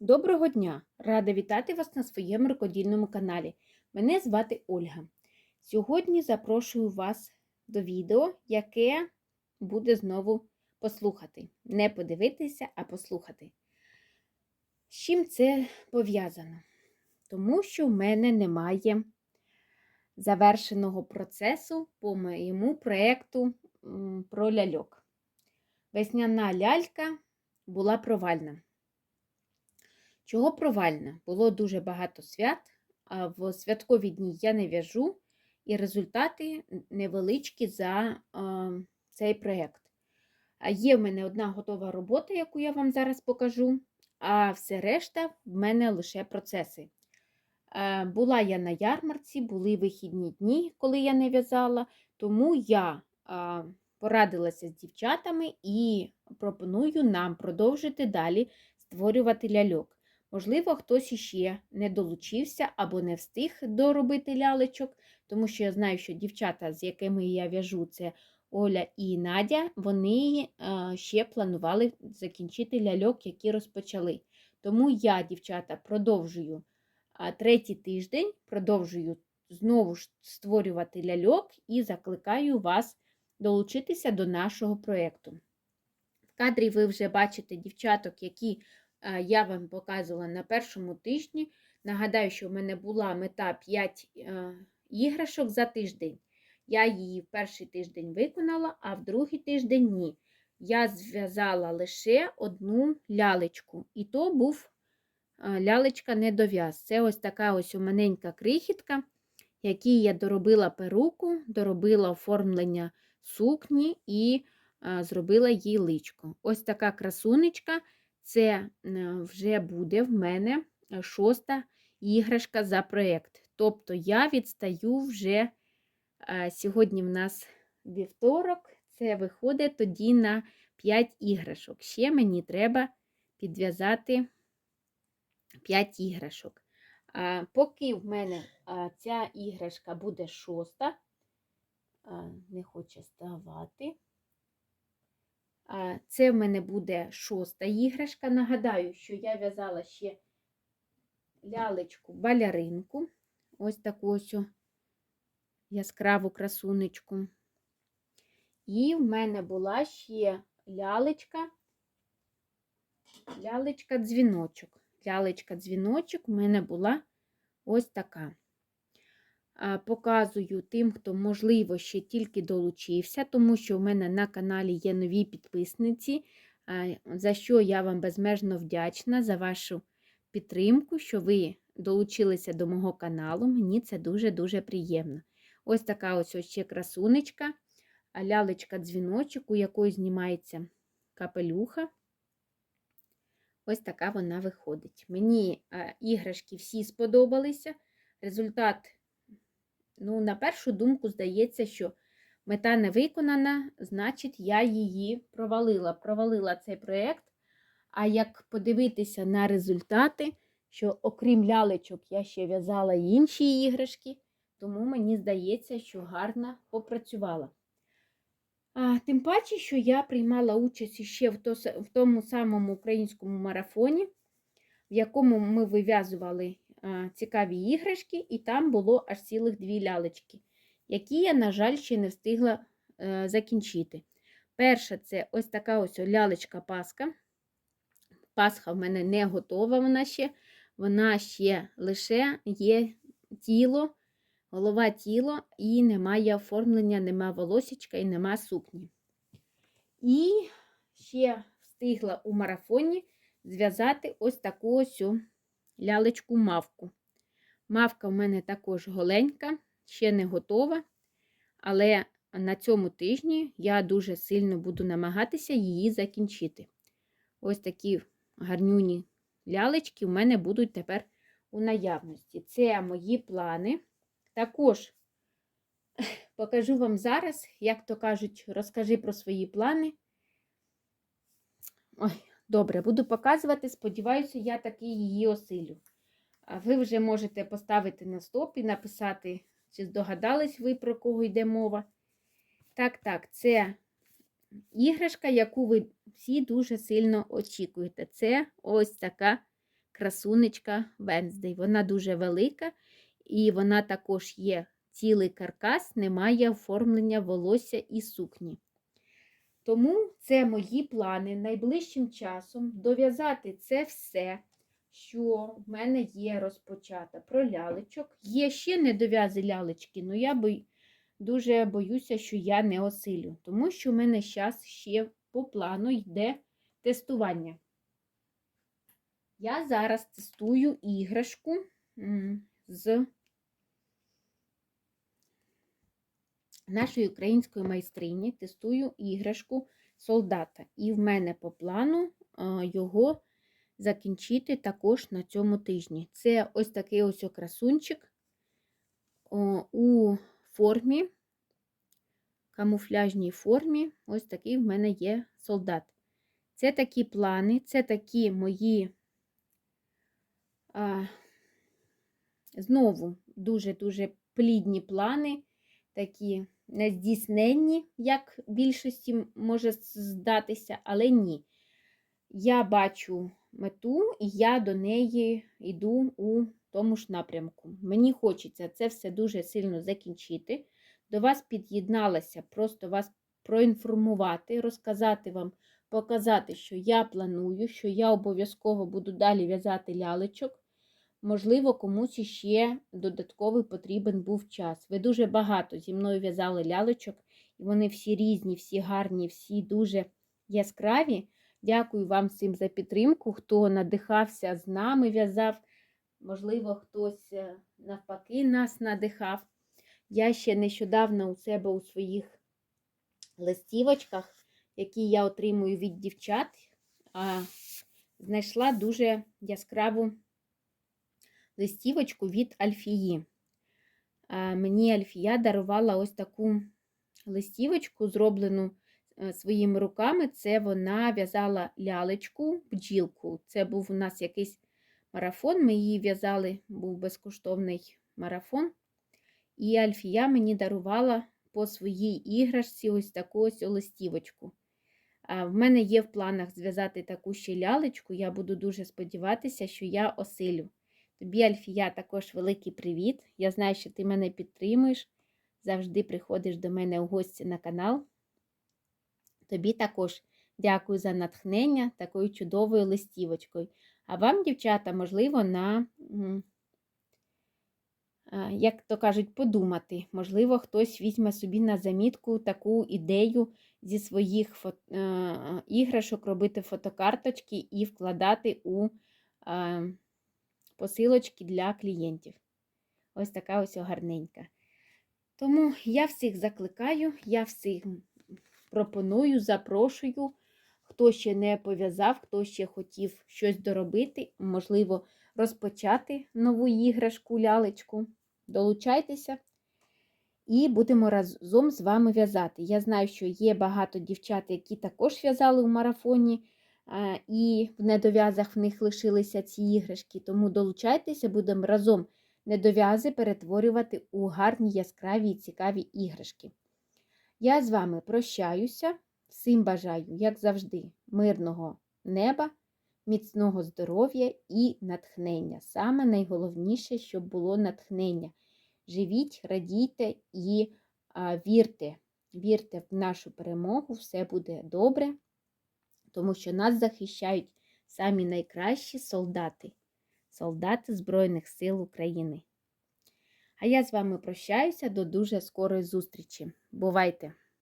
Доброго дня! Рада вітати вас на своєму рукодільному каналі. Мене звати Ольга. Сьогодні запрошую вас до відео, яке буде знову послухати. Не подивитися, а послухати. З чим це пов'язано? Тому що в мене немає завершеного процесу по моєму проєкту про ляльок. Весняна лялька була провальна. Чого провальна? Було дуже багато свят, а в святкові дні я не в'яжу, і результати невеличкі за а, цей проєкт. Є в мене одна готова робота, яку я вам зараз покажу, а все решта в мене лише процеси. Була я на ярмарці, були вихідні дні, коли я не в'язала, тому я порадилася з дівчатами і пропоную нам продовжити далі створювати ляльок. Можливо, хтось іще не долучився або не встиг доробити лялечок, тому що я знаю, що дівчата, з якими я в'яжу, це Оля і Надя, вони е, ще планували закінчити ляльок, які розпочали. Тому я, дівчата, продовжую третій тиждень, продовжую знову ж створювати ляльок і закликаю вас долучитися до нашого проєкту. В кадрі ви вже бачите дівчаток, які я вам показувала на першому тижні. Нагадаю, що в мене була мета 5 е, іграшок за тиждень. Я її в перший тиждень виконала, а в другий тиждень ні. Я зв'язала лише одну лялечку, і то був е, лялечка недов'яз. Це ось така ось маленька крихітка, якій я доробила перуку, доробила оформлення сукні і е, зробила їй личко. Ось така красунечка. Це е, вже буде в мене е, шоста іграшка за проєкт. Тобто я відстаю вже е, сьогодні в нас вівторок, це виходить тоді на 5 іграшок. Ще мені треба підв'язати 5 іграшок. Поки в мене ця іграшка буде шоста, не хоче ставати. А, Це в мене буде шоста іграшка. Нагадаю, що я в'язала ще лялечку баляринку. Ось таку ось яскраву красунечку. І в мене була ще лялечка, лялечка дзвіночок. Лялечка дзвіночок в мене була ось така. А, Показую тим, хто, можливо, ще тільки долучився, тому що в мене на каналі є нові підписниці, за що я вам безмежно вдячна за вашу підтримку, що ви долучилися до мого каналу. Мені це дуже-дуже приємно. Ось така ось ще красунечка, лялечка дзвіночок, у якої знімається капелюха. Ось така вона виходить. Мені іграшки всі сподобалися. Результат, ну, на першу думку, здається, що мета не виконана, значить, я її провалила. Провалила цей проєкт. А як подивитися на результати, що окрім лялечок, я ще в'язала інші іграшки, тому мені здається, що гарно попрацювала. А, Тим паче, що я приймала участь ще в, то, в тому самому українському марафоні, в якому ми вив'язували цікаві іграшки, і там було аж цілих дві лялечки, які я, на жаль, ще не встигла закінчити. Перша це ось така ось лялечка Пасха. Пасха в мене не готова, вона ще, вона ще лише є тіло голова тіло і немає оформлення, нема волосічка і нема сукні. І ще встигла у марафоні зв'язати ось таку ось лялечку мавку. Мавка в мене також голенька, ще не готова, але на цьому тижні я дуже сильно буду намагатися її закінчити. Ось такі гарнюні лялечки в мене будуть тепер у наявності. Це мої плани. Також покажу вам зараз, як то кажуть, розкажи про свої плани. Ой, добре, буду показувати. Сподіваюся, я таки її осилю. А ви вже можете поставити на стоп і написати, чи здогадались ви, про кого йде мова. Так, так, це іграшка, яку ви всі дуже сильно очікуєте. Це ось така красунечка Венздей. Вона дуже велика, і вона також є цілий каркас, немає оформлення волосся і сукні. Тому це мої плани найближчим часом дов'язати це все, що в мене є розпочато про лялечок. Є ще недов'язи лялечки, але я бой... дуже боюся, що я не осилю, тому що в мене зараз ще по плану йде тестування. Я зараз тестую іграшку з нашої української майстрині, тестую іграшку солдата. І в мене по плану його закінчити також на цьому тижні. Це ось такий ось красунчик у формі, камуфляжній формі. Ось такий в мене є солдат. Це такі плани, це такі мої а, знову дуже-дуже плідні плани, такі нездійсненні, як більшості може здатися, але ні. Я бачу мету, і я до неї йду у тому ж напрямку. Мені хочеться це все дуже сильно закінчити. До вас під'єдналася, просто вас проінформувати, розказати вам, показати, що я планую, що я обов'язково буду далі в'язати лялечок. Можливо, комусь ще додатковий потрібен був час. Ви дуже багато зі мною в'язали лялечок, і вони всі різні, всі гарні, всі дуже яскраві. Дякую вам всім за підтримку, хто надихався з нами, в'язав. Можливо, хтось е, навпаки нас надихав. Я ще нещодавно у себе у своїх листівочках, які я отримую від дівчат, знайшла дуже яскраву листівочку від Альфії. Мені Альфія дарувала ось таку листівочку, зроблену е, своїми руками. Це вона в'язала лялечку, бджілку. Це був у нас якийсь марафон. Ми її в'язали, був безкоштовний марафон. І Альфія мені дарувала по своїй іграшці ось таку ось листівочку. В мене є в планах зв'язати таку ще лялечку. Я буду дуже сподіватися, що я осилю. Тобі, Альфія, також великий привіт. Я знаю, що ти мене підтримуєш, завжди приходиш до мене у гості на канал. Тобі також дякую за натхнення такою чудовою листівочкою. А вам, дівчата, можливо, на, як то кажуть, подумати. Можливо, хтось візьме собі на замітку таку ідею зі своїх фото... іграшок робити фотокарточки і вкладати у посилочки для клієнтів. Ось така ось гарненька. Тому я всіх закликаю, я всіх пропоную, запрошую, хто ще не пов'язав, хто ще хотів щось доробити, можливо, розпочати нову іграшку, лялечку. Долучайтеся і будемо разом з вами в'язати. Я знаю, що є багато дівчат, які також в'язали у марафоні і в недов'язах в них лишилися ці іграшки. Тому долучайтеся, будемо разом недов'язи перетворювати у гарні, яскраві і цікаві іграшки. Я з вами прощаюся, всім бажаю, як завжди, мирного неба, міцного здоров'я і натхнення. Саме найголовніше, щоб було натхнення. Живіть, радійте і а, вірте. Вірте в нашу перемогу, все буде добре тому що нас захищають самі найкращі солдати, солдати Збройних сил України. А я з вами прощаюся до дуже скорої зустрічі. Бувайте!